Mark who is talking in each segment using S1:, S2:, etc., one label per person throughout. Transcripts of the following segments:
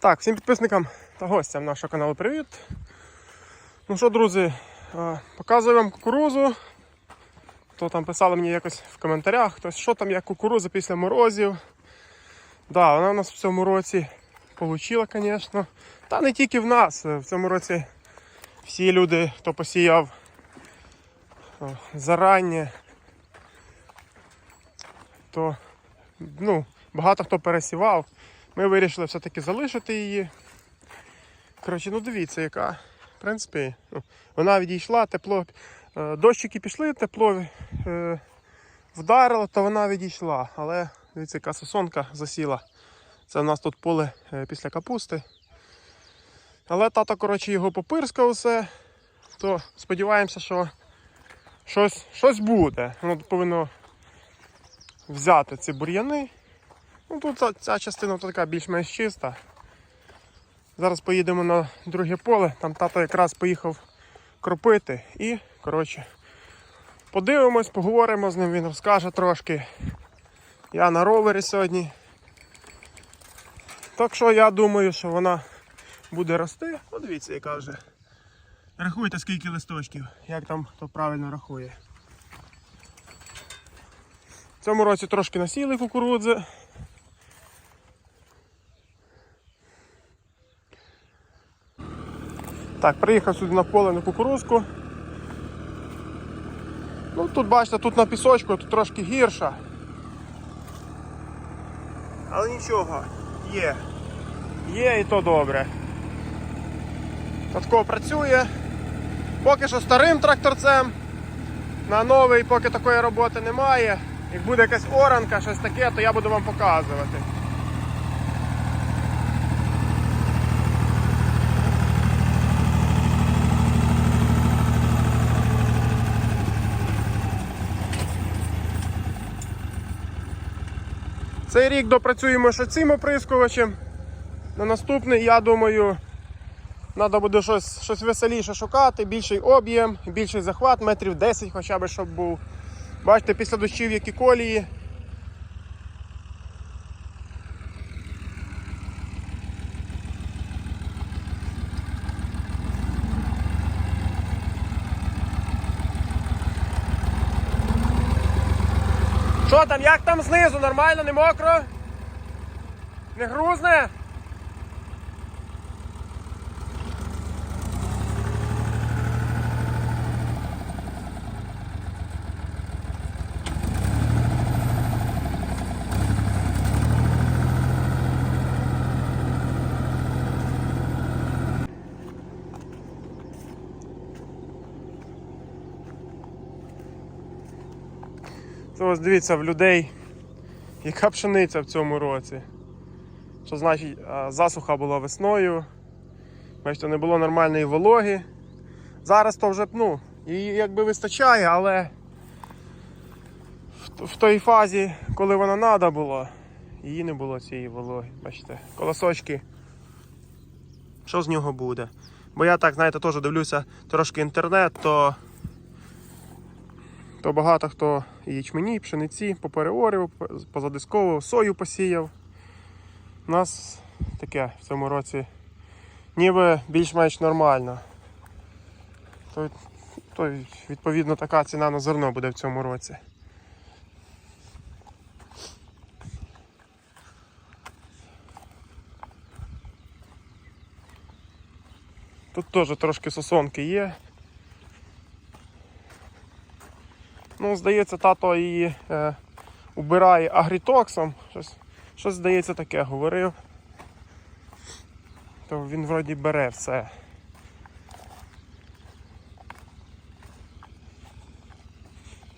S1: Так, всім підписникам та гостям нашого каналу привіт. Ну що, друзі, е, показую вам кукурузу. Хто там писали мені якось в коментарях, хтось, що там як кукуруза після морозів. Да, вона у нас в цьому році получила, звісно. Та не тільки в нас. В цьому році всі люди, хто посіяв зарані, то ну, багато хто пересівав. Ми вирішили все-таки залишити її. Коротше, ну дивіться, яка. В принципі, ну, вона відійшла, тепло. е, Дощики пішли, тепло е, вдарило, то вона відійшла. Але дивіться, яка сосонка засіла. Це в нас тут поле е, після капусти. Але тато, коротше, його попирскав усе, то сподіваємося, що щось, щось буде. Воно повинно взяти ці бур'яни. Ну, тут ця, частина така більш-менш чиста. Зараз поїдемо на друге поле, там тато якраз поїхав кропити і, коротше, подивимось, поговоримо з ним, він розкаже трошки. Я на ровері сьогодні. Так що я думаю, що вона буде рости. Подивіться, яка вже. Рахуйте, скільки листочків, як там хто правильно рахує. В цьому році трошки насіли кукурудзи. Так, приїхав сюди на поле на кукурузку. Ну тут бачите, тут на пісочку, тут трошки гірша. Але нічого, є. Є і то добре. Татко працює. Поки що старим тракторцем. На новий поки такої роботи немає. Як буде якась оранка, щось таке, то я буду вам показувати. Цей рік допрацюємо ще цим оприскувачем. На наступний, я думаю, треба буде щось, щось веселіше шукати, більший об'єм, більший захват, метрів 10 хоча б щоб був. Бачите, після дощів які колії. Що там, як там знизу? Нормально, не мокро? Не грузне? Ось дивіться в людей, яка пшениця в цьому році. Що значить засуха була весною. Бачите, не було нормальної вологи. Зараз то вже ну, її якби вистачає, але в, в той фазі, коли вона треба було, її не було цієї вологи. Бачите, колосочки. Що з нього буде? Бо я так, знаєте, теж дивлюся трошки інтернет, то то багато хто і ячмені, і пшениці попереорив, позадисковував, сою посіяв. У нас таке в цьому році ніби більш-менш нормально. То, то відповідно така ціна на зерно буде в цьому році. Тут теж трошки сосонки є. Ну, здається, тато її е, убирає агрітоксом. Щось, щось здається таке говорив. То він вроді бере все.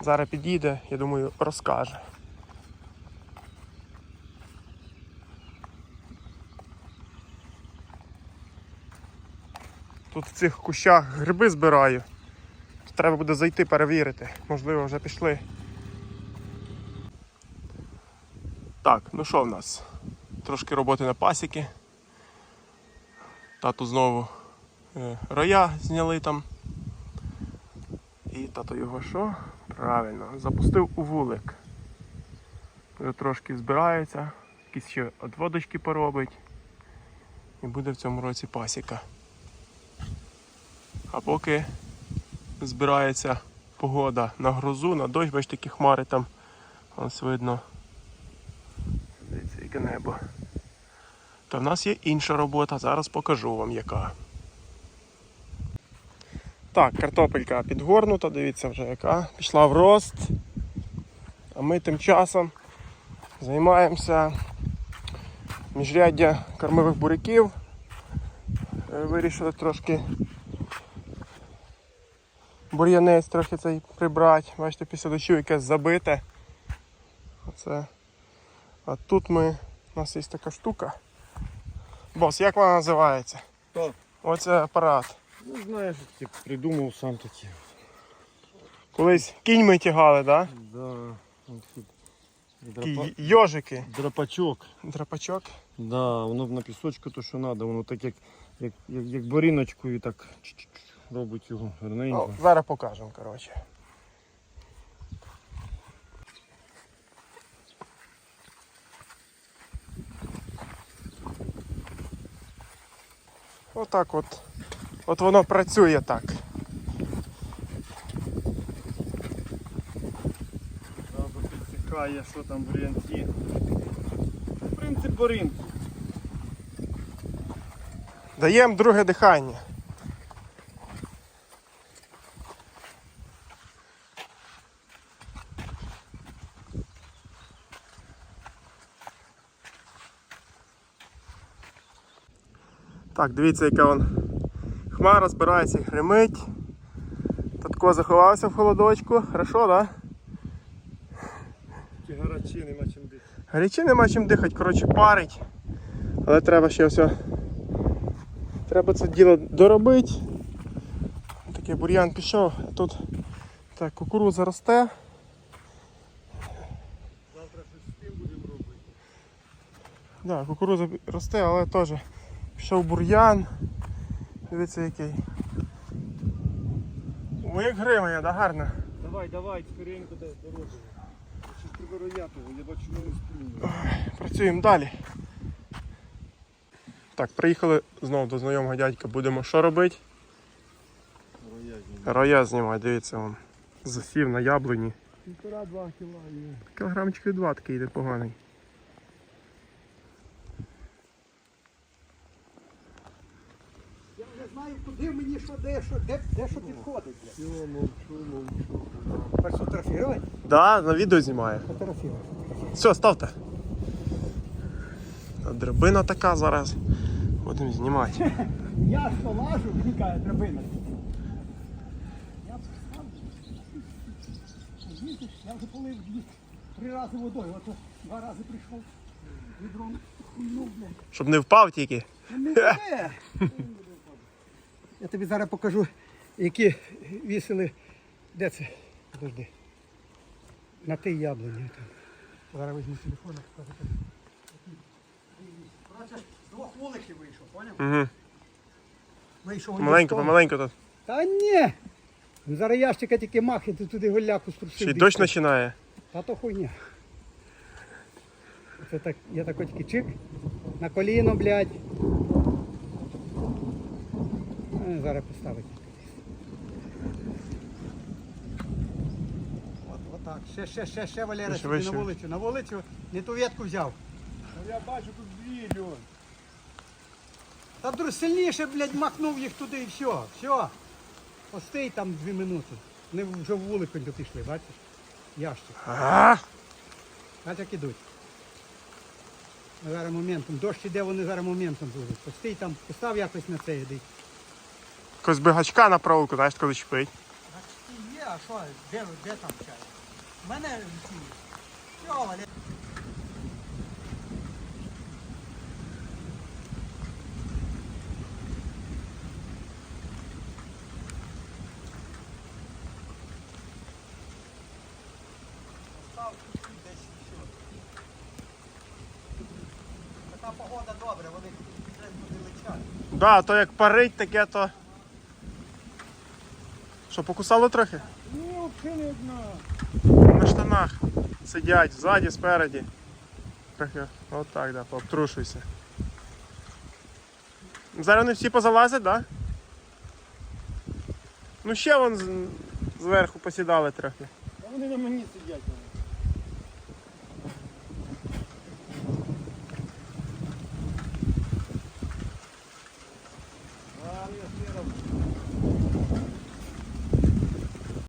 S1: Зараз підійде, я думаю, розкаже. Тут в цих кущах гриби збираю. Треба буде зайти перевірити. Можливо, вже пішли. Так, ну що в нас? Трошки роботи на пасіки. Тату знову е, роя зняли там. І тато його що? Правильно, запустив у вулик. Вже трошки збирається, якісь ще відводочки поробить. І буде в цьому році пасіка. А поки збирається погода на грозу, на дощ, бачите, такі хмари там. Ось видно. Дивіться, яке небо. Та в нас є інша робота, зараз покажу вам яка. Так, картопелька підгорнута, дивіться вже яка. Пішла в рост. А ми тим часом займаємося міжряддя кормових буряків. Е, Вирішили трошки бур'янець трохи цей прибрати. Бачите, після дощу якесь забите. Оце. А тут ми. У нас є така штука. Бос, як вона називається?
S2: Що?
S1: Оце апарат.
S2: Ну знаєш, тип, придумав сам такі.
S1: Колись кіньми тягали, так?
S2: Да.
S1: Да? Такі йожики.
S2: Драпачок.
S1: Драпачок.
S2: Да, воно на пісочку то, що треба, воно так як, як, як, як боріночкою так чик-чик робить його
S1: Ну,
S2: гарненько.
S1: зараз покажемо, коротше. Отак от. От воно працює так.
S2: Зразу підсікає, що там бурянці. Принцип борінки.
S1: Даємо друге дихання. Так, дивіться, яка вон хмара збирається і гримить. Татко заховався в холодочку. Хорошо, так? Да?
S2: Ті гарачі нема чим дихати.
S1: Гарячі нема чим дихати, коротше, парить. Але треба ще все. Треба це діло доробити. Такий бур'ян пішов, а тут так, кукурудза росте.
S2: Завтра щось з тим будемо робити.
S1: Да, кукурудза росте, але теж пішов бур'ян. Дивіться який. Ой, як гримає, да, гарно.
S2: Давай, давай, скоренько дай дорогу. Щось треба рояти, я бачу, не сплю.
S1: Працюємо далі. Так, приїхали знову до знайомого дядька. Будемо що робити? Роя знімає, дивіться вон. Засів на яблуні.
S2: Півтора-два кіла є.
S1: Кілограмчиків два такий йде поганий.
S3: Вже знаю, куди мені що, де що, де, де що підходить.
S2: Все, мовчу, мовчу.
S3: Фотографувати?
S1: Да, на відео знімає.
S3: Фотографувати.
S1: Все, ставте. Драбина така зараз. Будемо знімати.
S3: Я що лажу, каже, драбина. Я. Їздиш, я вже полив дві, три рази водою, ото два рази прийшов. Відром хуйнув, блядь.
S1: Щоб не впав тільки.
S3: Не. Я тобі зараз покажу, які вісили. Де це? Подожди. На тій яблуні. Зараз візьму телефон, покажу. Коротше, з двох вуликів вийшов, поняв?
S1: Угу.
S3: Вийшов
S1: Помаленьку,
S3: один з того.
S1: помаленьку тут.
S3: Та ні. Ну, Зараз ящика тільки махи, ти туди голяку струсив.
S1: Ще й дощ починає.
S3: Та то хуйня. Це так, я такой тільки чик, на коліно, блядь. Е, Зараз поставить. От, отак. Ще, ще, ще, ще, Валера, сюди
S1: вище.
S3: на вулицю. На вулицю не ту ветку взяв.
S2: Я бачу тут дві, Льон.
S3: Та друг сильніше, блядь, махнув їх туди і все. Все. Постій там дві минути. Вони вже в вулику пішли, бачиш? Ящик.
S1: А,
S3: Бачиш, як ідуть. Зараз моментом. Дощ іде, вони зараз моментом будуть. Постій там, постав якось на це іди.
S1: Якось би гачка на проволоку, знаєш, коли чпить.
S3: Є, а що, де, де там чай? У мене ці. Все. Така погода добра, вони буде летять.
S1: Да, то як парить таке, то. Що, покусало трохи?
S2: Ні, взагалі одна.
S1: На штанах сидять, ззаді, спереді. Трохи отак, да, пообтрушуйся. Зараз вони всі позалазять, так? Да? Ну ще вон зверху посідали трохи.
S2: А вони на мені сидять.